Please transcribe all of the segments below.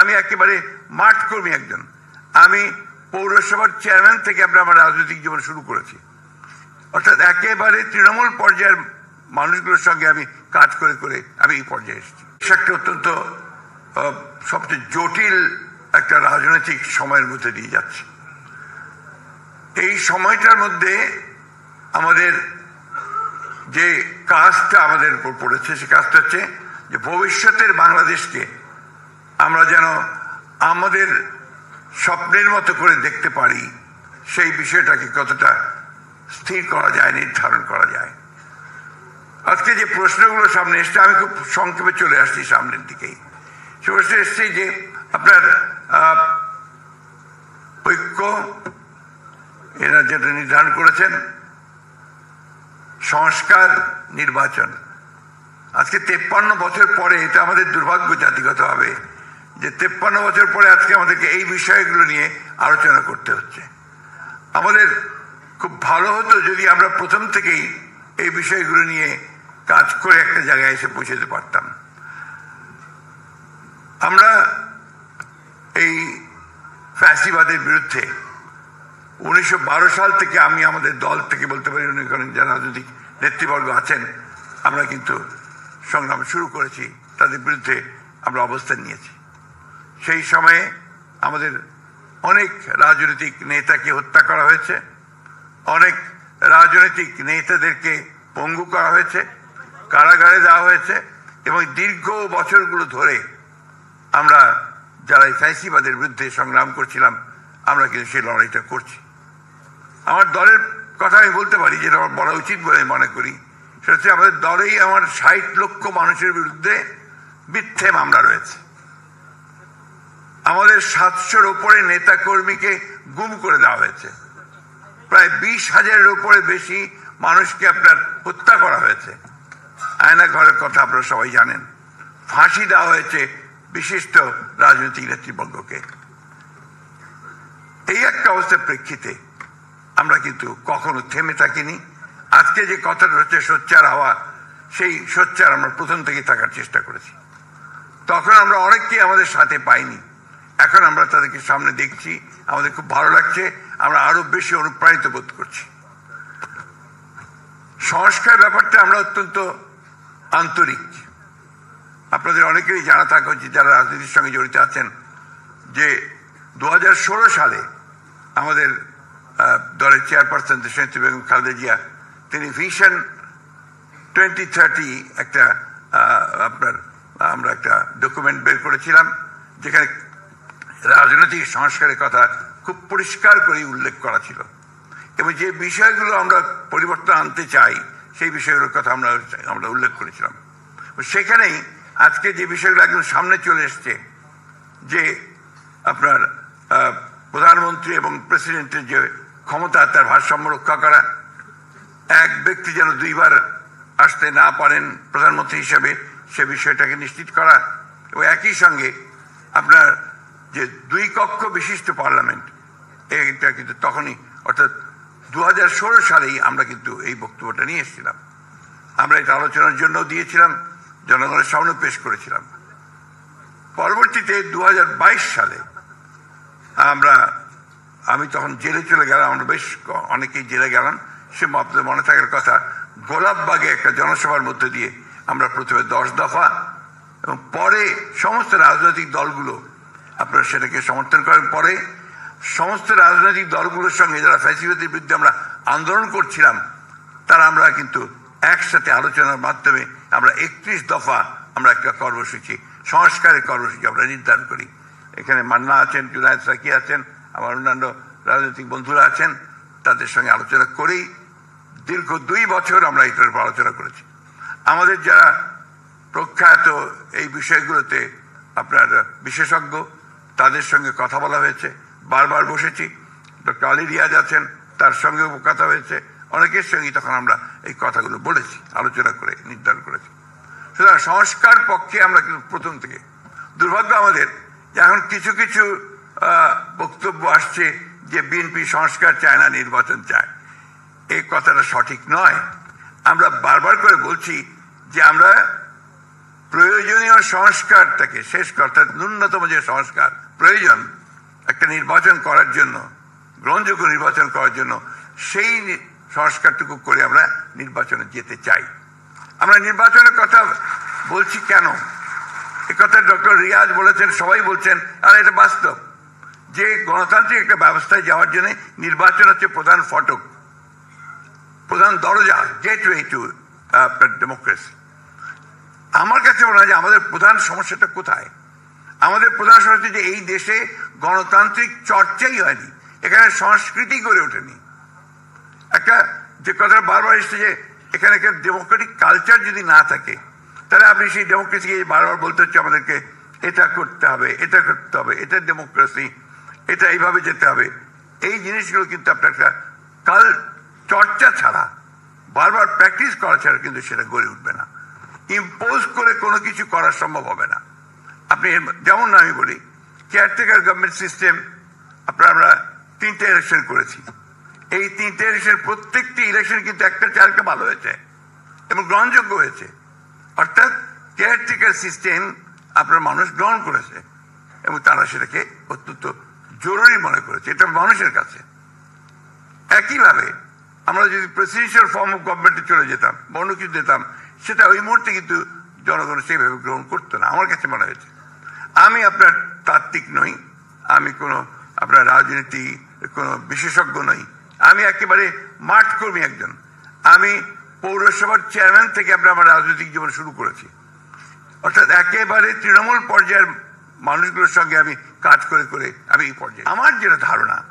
আমি একেবারে মাঠ কর্মী একজন। আমি পৌরসভার চেয়ারম্যান থেকে আমরা আমার রাজনৈতিক জীবন শুরু করেছি। অর্থাৎ একেবারে তৃণমূল পর্যায়ের মানুষগুলোর সঙ্গে আমি কাজ করে করে আমি এই পর্যায়ে এসেছি। একটা অত্যন্ত সবচেয়ে জটিল একটা রাজনৈতিক সময়ের মধ্যে দিয়ে যাচ্ছে। এই সময়টার মধ্যে আমাদের যে কাজটা আমাদের উপর পড়েছে, সে কাজটা হচ্ছে যে ভবিষ্যতের বাংলাদেশকে আমরা যেন আমাদের স্বপ্নের মতো করে দেখতে পারি, সেই বিষয়টাকে কতটা স্থির করা যায়, নির্ধারণ করা যায়। আজকে যে প্রশ্নগুলো সামনে এসছে, আমি খুব সংক্ষেপে চলে আসছি সামনের দিকেই সে প্রশ্ন এসছে যে আপনার ঐক্য, এরা যেটা নির্ধারণ করেছেন, সংস্কার, নির্বাচন। আজকে তেপ্পান্ন বছর পরে এটা আমাদের দুর্ভাগ্য জাতিগতভাবে যে তেপ্পান্ন বছর পরে আজকে আমাদেরকে এই বিষয়গুলো নিয়ে আলোচনা করতে হচ্ছে। আমাদের খুব ভালো হতো যদি আমরা প্রথম থেকেই এই বিষয়গুলো নিয়ে কাজ করে একটা জায়গায় এসে পৌঁছতে পারতাম। আমরা এই ফ্যাসিবাদের বিরুদ্ধে উনিশশো বারো সাল থেকে আমি আমাদের দল থেকে বলতে পারি অনেক অনেক যারা রাজনৈতিক নেতৃবর্গ আছেন, আমরা কিন্তু সংগ্রাম শুরু করেছি, তাদের বিরুদ্ধে আমরা অবস্থান নিয়েছি। সেই সময়ে আমাদের অনেক রাজনৈতিক নেতাকে হত্যা করা হয়েছে, অনেক রাজনৈতিক নেতাদেরকে পঙ্গু করা হয়েছে, কারাগারে দেওয়া হয়েছে এবং দীর্ঘ বছরগুলো ধরে আমরা যারা ফ্যাসিবাদের বিরুদ্ধে সংগ্রাম করছিলাম, আমরা কিন্তু সেই লড়াইটা করছি। আমার দলের কথা আমি বলতে পারি, যেটা আমার বলা উচিত বলে আমি মনে করি। সেটা হচ্ছে আমাদের দলেই আমার ষাট লক্ষ মানুষের বিরুদ্ধে মিথ্যে মামলা রয়েছে। আমাদের সাতশোর উপরে নেতা কর্মীকে গুম করে দেওয়া হয়েছে। প্রায় বিশ হাজারের উপরে বেশি মানুষকে আপনার হত্যা করা হয়েছে। আয়না ঘরের কথা আপনারা সবাই জানেন। ফাঁসি দেওয়া হয়েছে বিশিষ্ট রাজনৈতিক নেতৃবর্গকে। এই একটা অবস্থার প্রেক্ষিতে আমরা কিন্তু কখনো থেমে থাকিনি। আজকে যে কথাটা হচ্ছে সোচ্চার হওয়া, সেই সোচ্চার আমরা প্রথম থেকে থাকার চেষ্টা করেছি। তখন আমরা অনেককে আমাদের সাথে পাইনি। এখন আমরা তাদেরকে সামনে দেখছি, আমাদের খুব ভালো লাগছে, আমরা আরও বেশি অনুপ্রাণিত বোধ করছি। সংস্কার ব্যাপারটা আমরা অত্যন্ত আন্তরিক। আপনাদের অনেকেরই জানা থাকা উচিত যারা রাজনীতির সঙ্গে জড়িত আছেন, যে দু হাজার ষোলো সালে আমাদের দলের চেয়ারপারসন দেশনেত্রী বেগম খালেদা জিয়া, তিনি ভিশন টোয়েন্টি থার্টি একটা আপনার, আমরা একটা ডকুমেন্ট বের করেছিলাম, যেখানে রাজনৈতিক সংস্কারের কথা খুব পরিষ্কার করে উল্লেখ করা ছিল। এবং যে বিষয়গুলো আমরা পরিবর্তন আনতে চাই, সেই বিষয়গুলোর কথা আমরা আমরা উল্লেখ করেছিলাম। সেখানেই আজকে যে বিষয়গুলো একদম সামনে চলে এসছে, যে আপনার প্রধানমন্ত্রী এবং প্রেসিডেন্টের যে ক্ষমতা, তার ভারসাম্য রক্ষা করা, এক ব্যক্তি যেন দুইবার আসতে না পারেন প্রধানমন্ত্রী হিসেবে, সে বিষয়টাকে নিশ্চিত করা, এবং একই সঙ্গে আপনার যে দুই কক্ষ বিশিষ্ট পার্লামেন্ট এটা কিন্তু তখনই, অর্থাৎ দু হাজার ষোলো সালেই আমরা কিন্তু এই বক্তব্যটা নিয়ে এসেছিলাম। আমরা এটা আলোচনার জন্য দিয়েছিলাম, জনগণের সামনে পেশ করেছিলাম। পরবর্তীতে দু হাজার বাইশ সালে আমরা, আমি তখন জেলে চলে গেলাম, আমরা বেশ অনেকেই জেলে গেলাম। সে আপনাদের মনে থাকার কথা, গোলাপবাগে একটা জনসভার মধ্যে দিয়ে আমরা প্রথমে দশ দফা এবং পরে সমস্ত রাজনৈতিক দলগুলো আপনারা সেটাকে সমর্থন করেন। পরে সমস্ত রাজনৈতিক দলগুলোর সঙ্গে যারা ফ্যাসিলিটির বিরুদ্ধে আমরা আন্দোলন করছিলাম, তারা আমরা কিন্তু একসাথে আলোচনার মাধ্যমে আমরা একত্রিশ দফা আমরা একটা কর্মসূচি, সংস্কারের কর্মসূচি আমরা নির্ধারণ করি। এখানে মান্না আছেন, জুনায়দ সাকি আছেন, আমার অন্যান্য রাজনৈতিক বন্ধুরা আছেন, তাদের সঙ্গে আলোচনা করেই দীর্ঘ দুই বছর আমরা এটার উপর আলোচনা করেছি। আমাদের যারা প্রখ্যাত এই বিষয়গুলোতে আপনার বিশেষজ্ঞ তাদের সঙ্গে কথা বলা হয়েছে। বারবার বসেছি। ডক্টর আলী রিয়াজ আছেন, তার সঙ্গেও কথা হয়েছে। অনেকের সঙ্গে তখন আমরা এই কথাগুলো বলেছি, আলোচনা করে, নির্ধারণ করেছি। সুতরাং সংস্কার পক্ষে আমরা কিন্তু প্রথম থেকে। দুর্ভাগ্য আমাদের, এখন কিছু কিছু বক্তব্য আসছে যে বিএনপি সংস্কার চায় না, নির্বাচন চায়। এই কথাটা সঠিক নয়। আমরা বারবার করে বলছি যে আমরা প্রয়োজনীয় সংস্কারটাকে শেষ করতে ন্যূনতম যে সংস্কার প্রয়োজন একটা নির্বাচন করার জন্য, গ্রহণযোগ্য নির্বাচন করার জন্য, সেই সংস্কারটুকু করে আমরা নির্বাচনে যেতে চাই। আমরা নির্বাচনের কথা বলছি কেন? এ কথা ডক্টর রিয়াজ বলেছেন, সবাই বলছেন, আর এটা বাস্তব। যে গণতান্ত্রিক একটা ব্যবস্থায় যাওয়ার জন্য নির্বাচন হচ্ছে প্রধান ফটক, প্রধান দরজা গেটওয়ে টু ডেমোক্রেসি আমার কাছে মনে হয় যে আমাদের প্রধান সমস্যাটা কোথায়? আমাদের প্রধান সমস্যা যে এই দেশে গণতান্ত্রিক চর্চাই হয়নি, এখানে সংস্কৃতি গড়ে ওঠেনি। একটা যে কথাটা বারবার এসছে যে এখানে একটা ডেমোক্রেটিক কালচার যদি না থাকে, তাহলে আপনি সেই ডেমোক্রেসিকে বারবার বলতে হচ্ছে আমাদেরকে, এটা করতে হবে, এটা করতে হবে, এটা ডেমোক্রেসি এটা এইভাবে যেতে হবে। এই জিনিসগুলো কিন্তু আপনার একটা কাল চর্চা ছাড়া, বারবার প্র্যাকটিস করা ছাড়া কিন্তু সেটা গড়ে উঠবে না। ইম্পোজ করে কোনো কিছু করা সম্ভব হবে না। আপনি যেমন আমি বলি কেয়ারটেকার গভর্নমেন্ট সিস্টেম আপনার আমরা তিনটে ইলেকশন করেছি। এই তিনটে ইলেকশন প্রত্যেকটি ইলেকশন কিন্তু একটা চারটা ভালো হয়েছে এবং গ্রহণযোগ্য হয়েছে। অর্থাৎ কেয়ারটেকার সিস্টেম আপনার মানুষ গ্রহণ করেছে এবং তারা সেটাকে অত্যন্ত জরুরি মনে করেছে। এটা মানুষের কাছে। একইভাবে আমরা যদি প্রেসিডেন্সিয়াল ফর্ম অফ গভর্নমেন্টে চলে যেতাম বা কিছু দিতাম, সেটা ওই মুহূর্তে কিন্তু জনগণ সেভাবে গ্রহণ করতো না, আমার কাছে মনে হয়েছে। আমি আপনার তাত্ত্বিক নই, আমি কোনো আপনার রাজনীতি, কোনো বিশেষজ্ঞ নই। আমি একেবারে মাঠ কর্মী একজন। আমি পৌরসভার চেয়ারম্যান থেকে আপনার আমার রাজনৈতিক জীবন শুরু করেছি। অর্থাৎ একেবারে তৃণমূল পর্যায়ের মানুষগুলোর সঙ্গে আমি কাজ করে করে আমি এই পর্যায়ে। আমার যেটা ধারণা,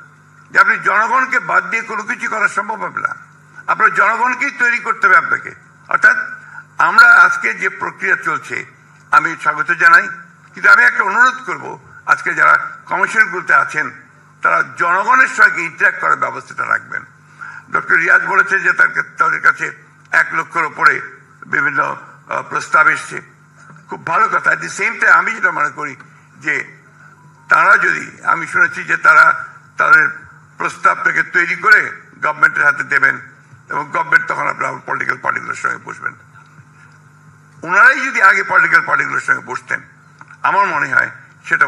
যে আপনি জনগণকে বাদ দিয়ে কোনো কিছু করা সম্ভব হবে না। আপনার জনগণকেই তৈরি করতে হবে আপনাকে। অর্থাৎ আমরা আজকে যে প্রক্রিয়া চলছে, আমি স্বাগত জানাই। কিন্তু আমি একটা অনুরোধ করব, আজকে যারা কমিশনগুলোতে আছেন, তারা জনগণের সঙ্গে ইন্টারাক্ট করার ব্যবস্থাটা রাখবেন। ডক্টর রিয়াজ বলেছে যে তার তাদের কাছে এক লক্ষর ওপরে বিভিন্ন প্রস্তাব এসছে। খুব ভালো কথা। অ্যাট দি সেম টাইম আমি যেটা মনে করি যে তারা যদি, আমি শুনেছি যে তারা তাদের প্রস্তাবটাকে তৈরি করে গভর্নমেন্টের হাতে দেবেন এবং গভর্নমেন্ট তখন আপনার পলিটিক্যাল পার্টিগুলোর সঙ্গে বসবেন। ওনারাই যদি আগে পলিটিক্যাল পার্টিগুলোর সঙ্গে বসতেন আমার মনে হয় সেটা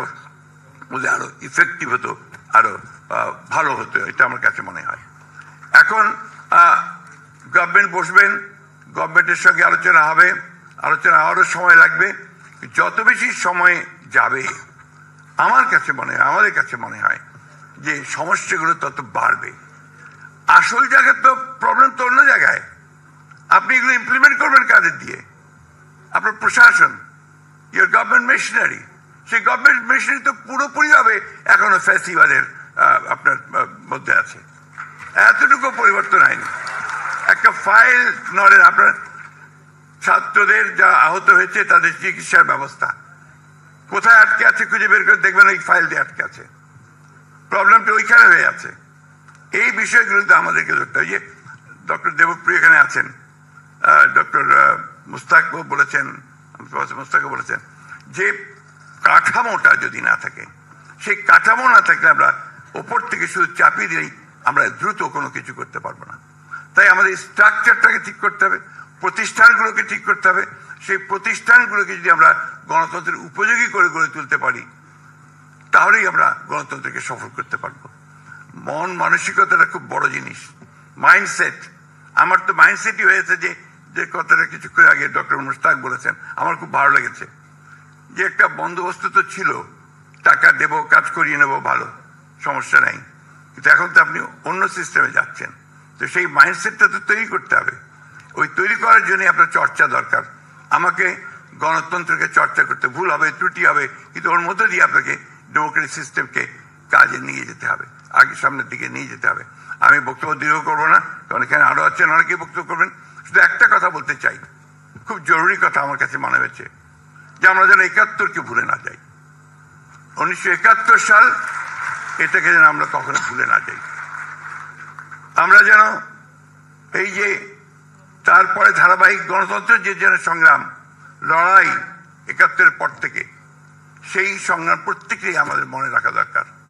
বোধহয় আরও ইফেক্টিভ হতো, আরও ভালো হতো, এটা আমার কাছে মনে হয়। এখন গভর্নমেন্ট বসবেন গভর্নমেন্টের সঙ্গে আলোচনা হবে, আলোচনা আরও সময় লাগবে, যত বেশি সময় যাবে, আমার কাছে মনে হয়, আমাদের কাছে মনে হয় যে সমস্যাগুলো তত বাড়বে। আসল জায়গায় তো প্রবলেম তো অন্য জায়গায়। আপনি এগুলো ইমপ্লিমেন্ট করবেন কাদের দিয়ে? আপনার প্রশাসন। ইয়োর গভর্নমেন্ট মেশিনারি সেই গভর্নমেন্ট মেশিনারি তো পুরোপুরিভাবে এখনও ফ্যাসিবাদের আপনার মধ্যে আছে। এতটুকু পরিবর্তন হয়নি। একটা ফাইল নড়েন আপনার ছাত্রদের যা আহত হয়েছে, তাদের চিকিৎসার ব্যবস্থা। কোথায় আটকে আছে খুঁজে বের করে দেখবেন ওই ফাইল দিয়ে আটকে আছে। প্রবলেমটা ওইখানে হয়ে আছে। এই বিষয়গুলোতে আমাদেরকে ধরতে হয় যে ডক্টর দেবপ্রিয় এখানে আছেন ডক্টর মুস্তাক বলেছেন মুস্তাক বলেছেন যে কাঠামোটা যদি না থাকে, সেই কাঠামো না থাকলে আমরা ওপর থেকে শুধু চাপিয়ে দিলেই আমরা দ্রুত কোনো কিছু করতে পারব না। তাই আমাদের স্ট্রাকচারটাকে ঠিক করতে হবে, প্রতিষ্ঠানগুলোকে ঠিক করতে হবে। সেই প্রতিষ্ঠানগুলোকে যদি আমরা গণতন্ত্রের উপযোগী করে গড়ে তুলতে পারি, তাহলেই আমরা গণতন্ত্রকে সফল করতে পারব। মন মানসিকতাটা খুব বড় জিনিস। মাইন্ডসেট আমার তো মাইন্ডসেটই হয়েছে যে যে কথাটা কিছুক্ষণ আগে ডক্টর মুস্তাক বলেছেন, আমার খুব ভালো লেগেছে। যে একটা বন্দোবস্ত তো ছিল, টাকা দেব, কাজ করিয়ে নেব, ভালো, সমস্যা নাই। কিন্তু এখন তো আপনি অন্য সিস্টেমে যাচ্ছেন। তো সেই মাইন্ডসেটটা তো তৈরি করতে হবে। ওই তৈরি করার জন্য আপনার চর্চা দরকার। আমাকে গণতন্ত্রকে চর্চা করতে ভুল হবে, ত্রুটি হবে, কিন্তু ওর মধ্যে দিয়ে আপনাকে ডেমোক্রেটিক সিস্টেমকে কাজে নিয়ে যেতে হবে, আগে সামনের দিকে নিয়ে যেতে হবে। আমি বক্তব্য দীর্ঘ করব না, কারণ এখানে আরও আছেন, অনেকেই বক্তব্য করবেন। শুধু একটা কথা বলতে চাই। খুব জরুরি কথা আমার কাছে মনে হয়েছে যে আমরা যেন একাত্তরকে ভুলে না যাই। উনিশশো একাত্তর সাল এটাকে যেন আমরা কখনো ভুলে না যাই। আমরা যেন এই যে তারপরে ধারাবাহিক গণতন্ত্রের যে যেন সংগ্রাম, লড়াই একাত্তরের পর থেকে, সেই সংগ্রাম প্রত্যেকেই আমাদের মনে রাখা দরকার।